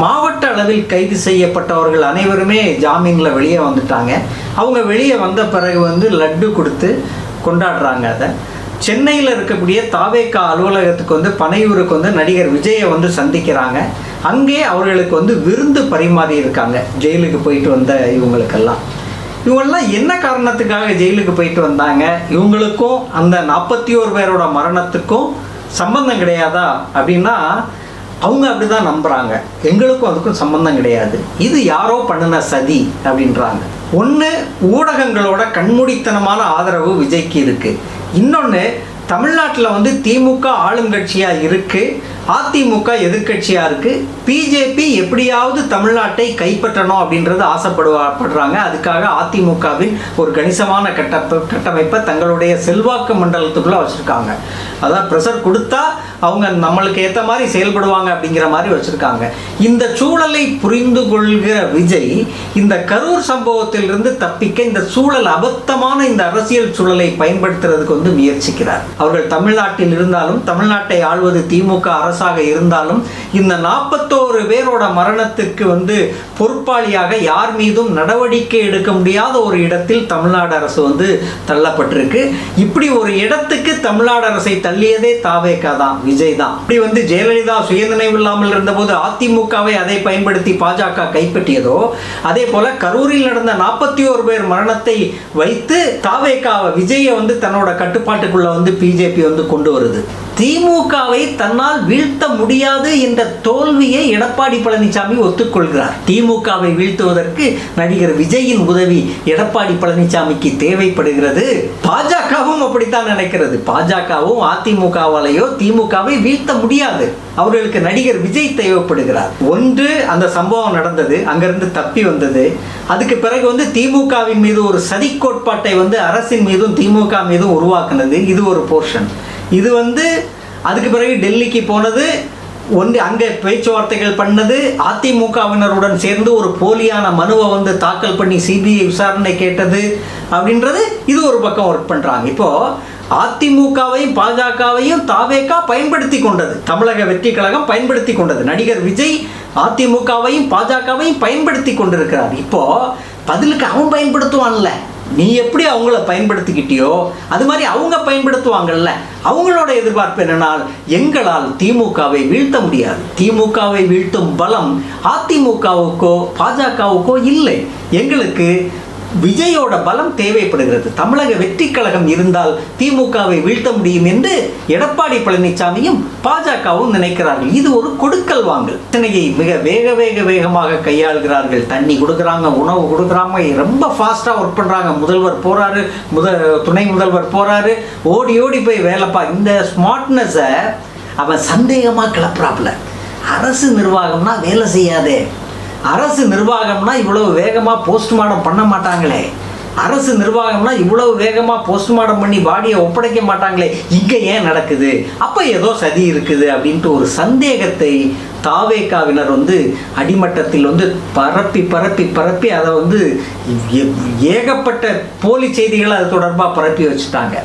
மாவட்ட அளவில் கைது செய்யப்பட்டவர்கள் அனைவருமே ஜாமீனில் வெளியே வந்துட்டாங்க. அவங்க வெளியே வந்த பிறகு வந்து லட்டு கொடுத்து கொண்டாடுறாங்க அதை. சென்னையில் இருக்கக்கூடிய தாவேக்கா அலுவலகத்துக்கு வந்து பனையூருக்கு வந்து நடிகர் விஜயை வந்து சந்திக்கிறாங்க. அங்கே அவர்களுக்கு வந்து விருந்து பரிமாறி இருக்காங்க. ஜெயிலுக்கு போயிட்டு வந்த இவங்களுக்கெல்லாம். இவங்கெல்லாம் என்ன காரணத்துக்காக ஜெயிலுக்கு போயிட்டு வந்தாங்க? இவங்களுக்கும் அந்த நாற்பத்தி ஓரு பேரோட மரணத்துக்கும் சம்பந்தம் கிடையாதா? அப்படின்னா அவங்க அப்படிதான் நம்புகிறாங்க எங்களுக்கும் அதுக்கும் சம்பந்தம் கிடையாது. இது யாரோ பண்ணின சதி அப்படின்றாங்க. ஒன்று ஊடகங்களோட கண்மூடித்தனமான ஆதரவு விஜய்க்கு இருக்குது இன்னொன்று தமிழ்நாட்டில் வந்து திமுக ஆளுங்கட்சியாக இருக்குது அதிமுக எதிர்கட்சியாக இருக்குது பிஜேபி எப்படியாவது தமிழ்நாட்டை கைப்பற்றணும் அப்படின்றது ஆசைப்படுவாப்படுறாங்க அதுக்காக அதிமுகவின் ஒரு கணிசமான கட்ட கட்டமைப்பை தங்களுடைய செல்வாக்கு மண்டலத்துக்குள்ளே வச்சுருக்காங்க. அதான் ப்ரெஷர் கொடுத்தா அவங்க நம்மளுக்கு ஏற்ற மாதிரி செயல்படுவாங்க அப்படிங்கிற மாதிரி வச்சுருக்காங்க. இந்த சூழலை புரிந்து கொள்கிற விஜய் இந்த கரூர் சம்பவத்திலிருந்து தப்பிக்க இந்த சூழல் அபத்தமான இந்த அரசியல் சூழலை பயன்படுத்துறதுக்கு வந்து முயற்சிக்கிறார். அவர்கள் தமிழ்நாட்டில் இருந்தாலும் தமிழ்நாட்டை ஆள்வது திமுக அரசு அரசாக இருந்தாலும் இந்த நாற்பத்தோரு பேரோட மரணத்துக்கு வந்து பொறுப்பாளியாக யார் மீதும் நடவடிக்கை எடுக்க முடியாத ஒரு இடத்தில் தமிழ்நாடு அரசு வந்து தள்ளப்பட்டிருக்கு. இப்படி ஒரு இடத்துக்கு தமிழ்நாடு அரசை தள்ளியதே தாவேக்கா தான் விஜய் தான். இப்படி வந்து ஜெயலலிதா சுயநினைவு இல்லாமல் இருந்தபோது அதிமுகவை அதை பயன்படுத்தி பாஜக கைப்பற்றியதோ அதே போல கரூரில் நடந்த நாற்பத்தி ஒரு பேர் மரணத்தை வைத்து தாவேக்காவை விஜயை வந்து தன்னோட கட்டுப்பாட்டுக்குள்ள வந்து பிஜேபி வந்து கொண்டு வருது. திமுகவை தன்னால் வீழ்த்த முடியாது என்ற தோல்வியை எடப்பாடி பழனிசாமி ஒத்துக்கொள்கிறார். திமுகவை வீழ்த்துவதற்கு நடிகர் விஜயின் உதவி எடப்பாடி பழனிசாமிக்கு தேவைப்படுகிறது. பாஜகவும் அப்படித்தான் நினைக்கிறது. பாஜகவும் அதிமுகவாலேயோ திமுகவை வீழ்த்த முடியாது. அவர்களுக்கு நடிகர் விஜய் தேவைப்படுகிறார். ஒன்று அந்த சம்பவம் நடந்தது. அங்கிருந்து தப்பி வந்தது. அதுக்கு பிறகு வந்து திமுகவின் மீது ஒரு சதி கோட்பாட்டை வந்து அரசின் மீதும் திமுக மீதும் உருவாக்குனது. இது ஒரு போர்ஷன். இது வந்து அதுக்கு பிறகு டெல்லிக்கு போனது ஒன்று அங்கே பேச்சுவார்த்தைகள் பண்ணது அதிமுகவினருடன் சேர்ந்து ஒரு போலியான மனுவை வந்து தாக்கல் பண்ணி சிபிஐ விசாரணை கேட்டது அப்படின்றது இது ஒரு பக்கம் ஒர்க் பண்ணுறாங்க இப்போது அதிமுகவையும் பாஜகவையும் தாவேக்கா பயன்படுத்தி கொண்டது. தமிழக வெற்றி கழகம் பயன்படுத்தி கொண்டது. நடிகர் விஜய் அதிமுகவையும் பாஜகவையும் பயன்படுத்தி கொண்டிருக்கிறார். இப்போது பதிலுக்கு அவன் பயன்படுத்துவான்ல. நீ எப்படி அவங்கள பயன்படுத்திக்கிட்டியோ அது மாதிரி அவங்க பயன்படுத்துவாங்கல்ல. அவங்களோட எதிர்பார்ப்பு என்னன்னால் எங்களால் திமுகவை வீழ்த்த முடியாது. திமுகவை வீழ்த்தும் பலம் அதிமுகவுக்கோ பாஜகவுக்கோ இல்லை. எங்களுக்கு விஜயோட பலம் தேவைப்படுகிறது. தமிழக வெற்றி கழகம் இருந்தால் திமுகவை வீழ்த்த முடியும் என்று எடப்பாடி பழனிசாமியும் பாஜகவும் நினைக்கிறார்கள். இது ஒரு கொடுக்கல் வாங்கல். பிரச்சனையை மிக வேக வேக வேகமாக கையாளுகிறார்கள். தண்ணி கொடுக்குறாங்க உணவு கொடுக்குறாங்க ரொம்ப ஃபாஸ்ட்டாக ஒர்க் பண்ணுறாங்க முதல்வர் போகிறாரு முத துணை முதல்வர் போகிறாரு ஓடி ஓடி போய் வேலைப்பா இந்த ஸ்மார்ட்னஸை அவன் சந்தேகமாக கிளப்புறாப்புல. அரசு நிர்வாகம்னா வேலை செய்யாதே. அரசு நிர்வாகம்னா இவ்வளவு வேகமாக போஸ்ட்மார்ட்டம் பண்ண மாட்டாங்களே. அரசு நிர்வாகம்னா இவ்வளவு வேகமாக போஸ்ட்மார்ட்டம் பண்ணி பாடியை ஒப்படைக்க மாட்டாங்களே. இங்கே ஏன் நடக்குது? அப்போ ஏதோ சதி இருக்குது அப்படின்ட்டு ஒரு சந்தேகத்தை தாவேக்காவினர் வந்து அடிமட்டத்தில் வந்து பரப்பி பரப்பி பரப்பி அதை வந்து ஏகப்பட்ட போலி செய்திகளை அது தொடர்பாக பரப்பி வச்சுட்டாங்க.